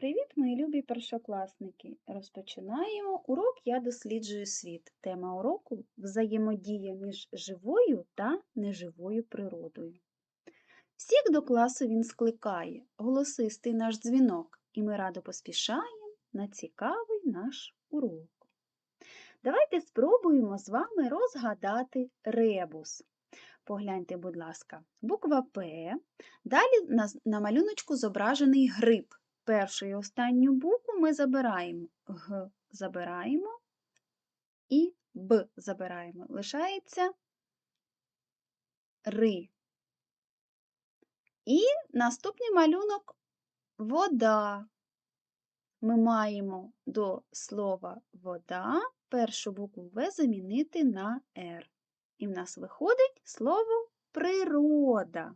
Привіт, мої любі першокласники! Розпочинаємо урок Я досліджую світ. Тема уроку взаємодія між живою та неживою природою. Всіх до класу він скликає, голосистий наш дзвінок, і ми радо поспішаємо на цікавий наш урок. Давайте спробуємо з вами розгадати ребус. Погляньте, будь ласка, буква П. Далі на, малюночку зображений гриб. Першу і останню букву ми забираємо. Г забираємо і Б забираємо. Лишається Ри. І наступний малюнок вода. Ми маємо до слова вода першу букву В замінити на Р. І в нас виходить слово природа.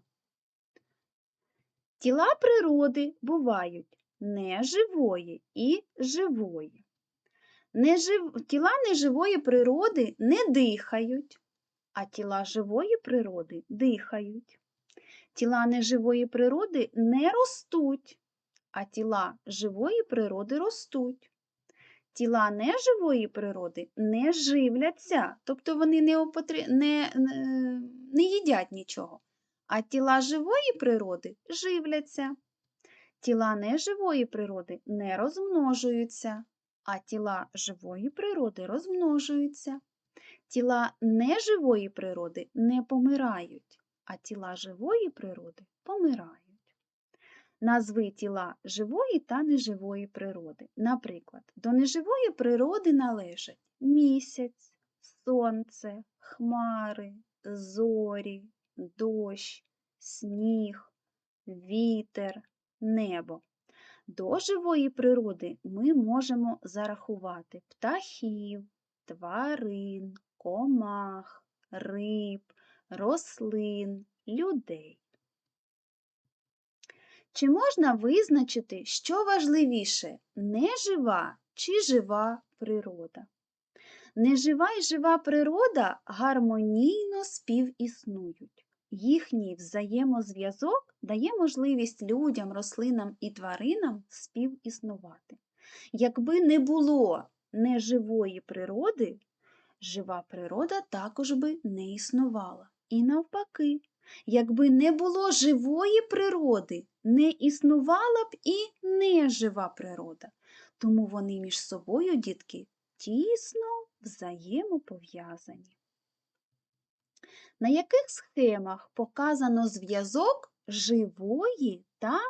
Тіла природи бувають неживої і живої. Нежив... Тіла неживої природи не дихають, а тіла живої природи дихають. Тіла неживої природи не ростуть, а тіла живої природи ростуть. Тіла неживої природи не живляться, тобто вони не, опотр... не, не, не їдять нічого, а тіла живої природи живляться. Тіла неживої природи не розмножуються, а тіла живої природи розмножуються. Тіла неживої природи не помирають, а тіла живої природи помирають. Назви тіла живої та неживої природи. Наприклад, до неживої природи належать місяць, сонце, хмари, зорі, дощ, сніг, вітер, небо. До живої природи ми можемо зарахувати птахів, тварин, комах, риб, рослин, людей. Чи можна визначити, що важливіше нежива чи жива природа? Нежива і жива природа гармонійно співіснують. Їхній взаємозв'язок дає можливість людям, рослинам і тваринам співіснувати. Якби не було неживої природи, жива природа також би не існувала. І навпаки, якби не було живої природи, не існувала б і нежива природа. Тому вони між собою, дітки, тісно взаємопов'язані. На яких схемах показано зв'язок живої та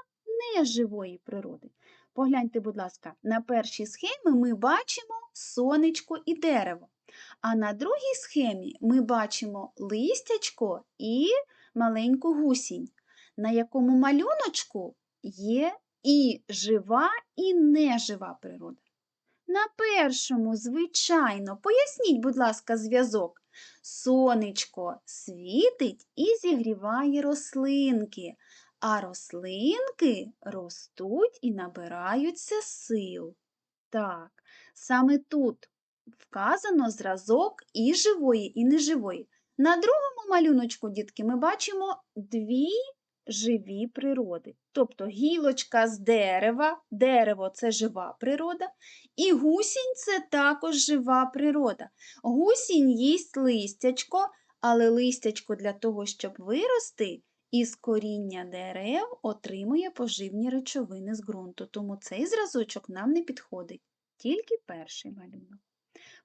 неживої природи? Погляньте, будь ласка, на першій схемі ми бачимо сонечко і дерево, а на другій схемі ми бачимо листячко і маленьку гусінь, на якому малюночку є і жива, і нежива природа. На першому, звичайно, поясніть, будь ласка, зв'язок. Сонечко світить і зігріває рослинки, а рослинки ростуть і набираються сил. Так, саме тут вказано зразок і живої, і неживої. На другому малюночку, дітки, ми бачимо дві живі природи. Тобто гілочка з дерева, дерево це жива природа, і гусінь це також жива природа. Гусінь їсть листячко, але листячко для того, щоб вирости, із коріння дерев отримує поживні речовини з ґрунту. Тому цей зразочок нам не підходить, тільки перший малюнок.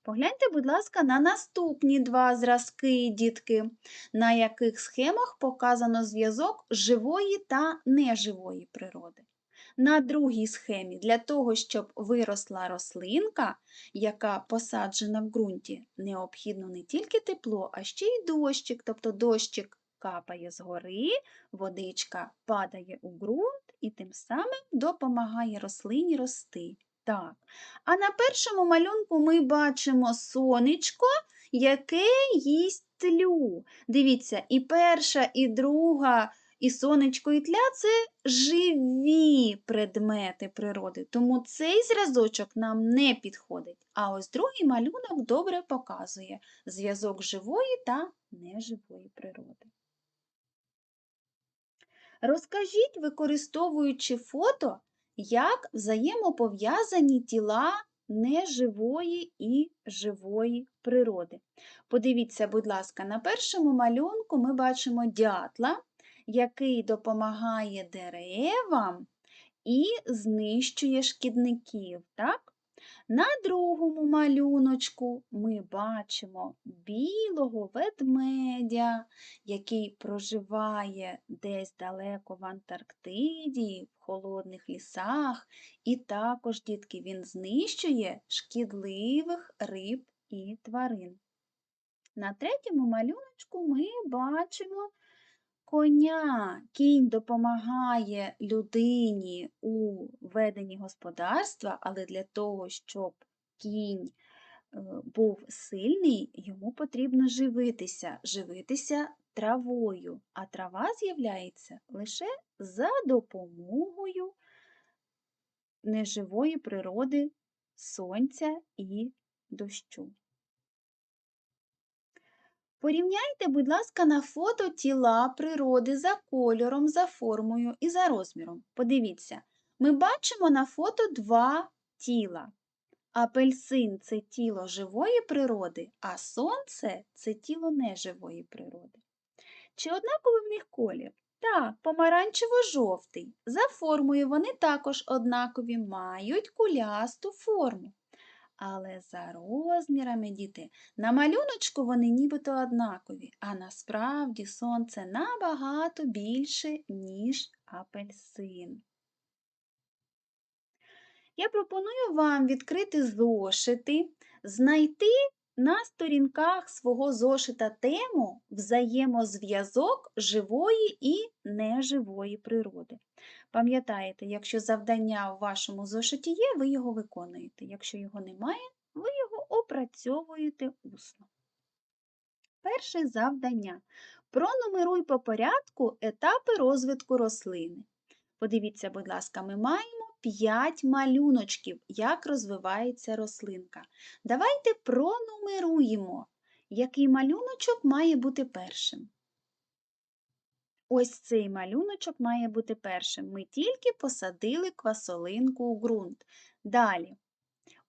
Погляньте, будь ласка, на наступні два зразки, дітки, на яких схемах показано зв'язок живої та неживої природи. На другій схемі для того, щоб виросла рослинка, яка посаджена в ґрунті, необхідно не тільки тепло, а ще й дощик, тобто дощик капає згори, водичка падає у ґрунт і тим самим допомагає рослині рости. Так. А на першому малюнку ми бачимо сонечко, яке їсть тлю. Дивіться, і перша, і друга, і сонечко, і тля це живі предмети природи. Тому цей зразочок нам не підходить. А ось другий малюнок добре показує зв'язок живої та неживої природи. Розкажіть, використовуючи фото, як взаємопов'язані тіла неживої і живої природи. Подивіться, будь ласка, на першому малюнку ми бачимо дятла, який допомагає деревам і знищує шкідників. Так? На другому малюночку ми бачимо білого ведмедя, який проживає десь далеко в Антарктиді, в холодних лісах, і також, дітки, він знищує шкідливих риб і тварин. На третьому малюночку ми бачимо коня. Кінь допомагає людині у веденні господарства, але для того, щоб кінь е, був сильний, йому потрібно живитися, живитися травою, а трава з'являється лише за допомогою неживої природи сонця і дощу. Порівняйте, будь ласка, на фото тіла природи за кольором, за формою і за розміром. Подивіться, ми бачимо на фото два тіла. Апельсин це тіло живої природи, а сонце це тіло неживої природи. Чи однаковий в них колір? Так, помаранчево-жовтий. За формою вони також однакові, мають кулясту форму. Але за розмірами, діти, на малюночку вони нібито однакові, а насправді сонце набагато більше, ніж апельсин. Я пропоную вам відкрити зошити, знайти на сторінках свого зошита тему взаємозв'язок живої і неживої природи. Пам'ятаєте, якщо завдання у вашому зошиті є, ви його виконуєте. Якщо його немає, ви його опрацьовуєте усно. Перше завдання. Пронумеруй по порядку етапи розвитку рослини. Подивіться, будь ласка, ми маємо 5 малюночків, як розвивається рослинка. Давайте пронумеруємо, який малюночок має бути першим. Ось цей малюночок має бути першим. Ми тільки посадили квасолинку у ґрунт. Далі.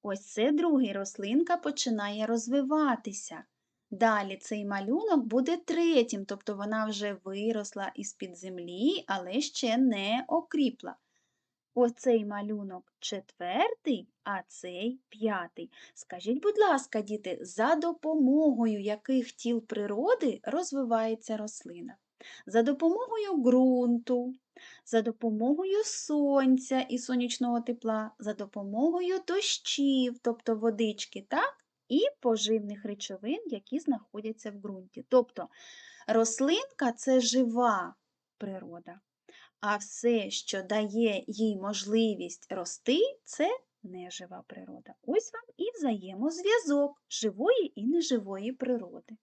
Ось це другий рослинка починає розвиватися. Далі цей малюнок буде третім, тобто вона вже виросла із-під землі, але ще не окріпла. Оцей малюнок четвертий, а цей п'ятий. Скажіть, будь ласка, діти, за допомогою яких тіл природи розвивається рослина? За допомогою ґрунту, за допомогою сонця і сонячного тепла, за допомогою дощів, тобто водички, так? і поживних речовин, які знаходяться в ґрунті. Тобто рослинка це жива природа, а все, що дає їй можливість рости, це нежива природа. Ось вам і взаємозв'язок живої і неживої природи.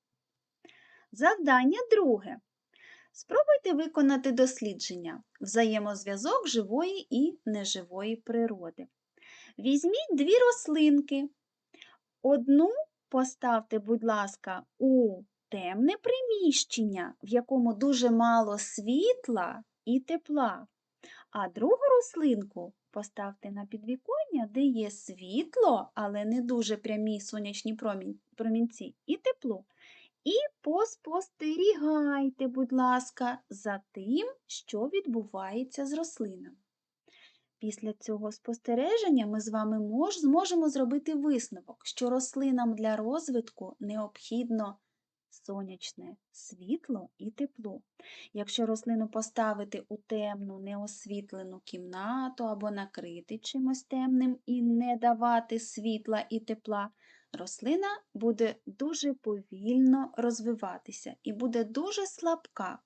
Завдання друге. Спробуйте виконати дослідження взаємозв'язок живої і неживої природи. Візьміть дві рослинки. Одну поставте, будь ласка, у темне приміщення, в якому дуже мало світла і тепла, а другу рослинку поставте на підвіконня, де є світло, але не дуже прямі сонячні промінці, і тепло. І поспостерігайте, будь ласка, за тим, що відбувається з рослинами. Після цього спостереження ми з вами мож, зможемо зробити висновок, що рослинам для розвитку необхідно сонячне світло і тепло. Якщо рослину поставити у темну, неосвітлену кімнату або накрити чимось темним і не давати світла і тепла, рослина буде дуже повільно розвиватися і буде дуже слабка.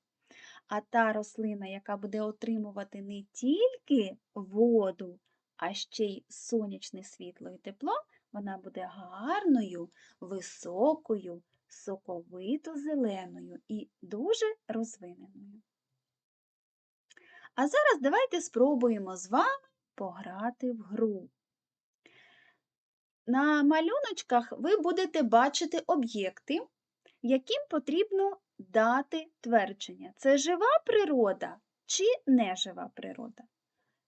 А та рослина, яка буде отримувати не тільки воду, а ще й сонячне світло і тепло, вона буде гарною, високою, соковито зеленою і дуже розвиненою. А зараз давайте спробуємо з вами пограти в гру. На малюночках ви будете бачити об'єкти, яким потрібно дати твердження. Це жива природа чи нежива природа?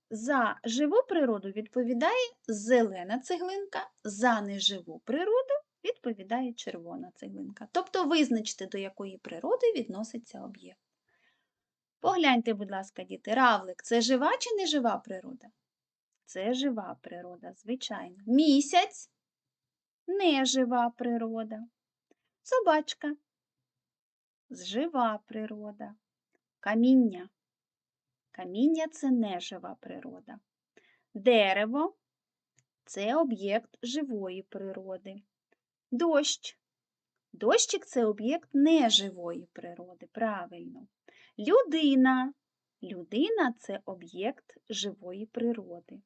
За живу природу відповідає зелена цеглинка, за неживу природу відповідає червона цеглинка. Тобто визначте, до якої природи відноситься об'єкт. Погляньте, будь ласка, діти, равлик це жива чи нежива природа? Це жива природа, звичайно. Місяць нежива природа. Собачка жива природа. Каміння. Каміння це нежива природа. Дерево це об'єкт живої природи. Дощ. Дощик це об'єкт неживої природи. Правильно. Людина. Людина це об'єкт живої природи.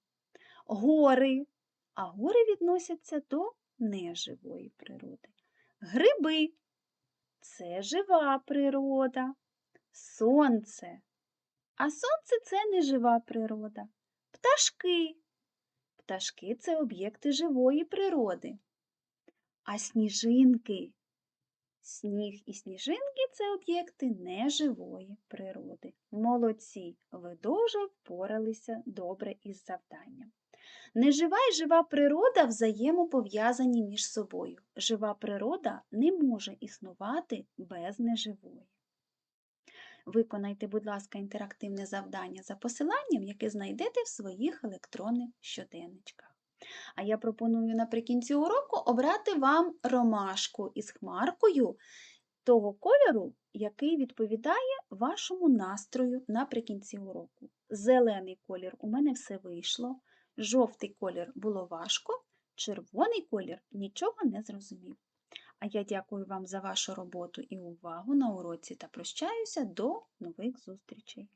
Гори. А гори відносяться до неживої природи. Гриби це жива природа. Сонце. А сонце це нежива природа. Пташки. Пташки це об'єкти живої природи. А сніжинки. Сніг і сніжинки це об'єкти неживої природи. Молодці, ви дуже впоралися добре із завданням. Нежива і жива природа взаємопов'язані між собою. Жива природа не може існувати без неживої. Виконайте, будь ласка, інтерактивне завдання за посиланням, яке знайдете в своїх електронних щоденничках. А я пропоную наприкінці уроку обрати вам ромашку із хмаркою того кольору, який відповідає вашому настрою наприкінці уроку. Зелений колір у мене все вийшло, жовтий колір було важко, червоний колір нічого не зрозумів. А я дякую вам за вашу роботу і увагу на уроці та прощаюся до нових зустрічей.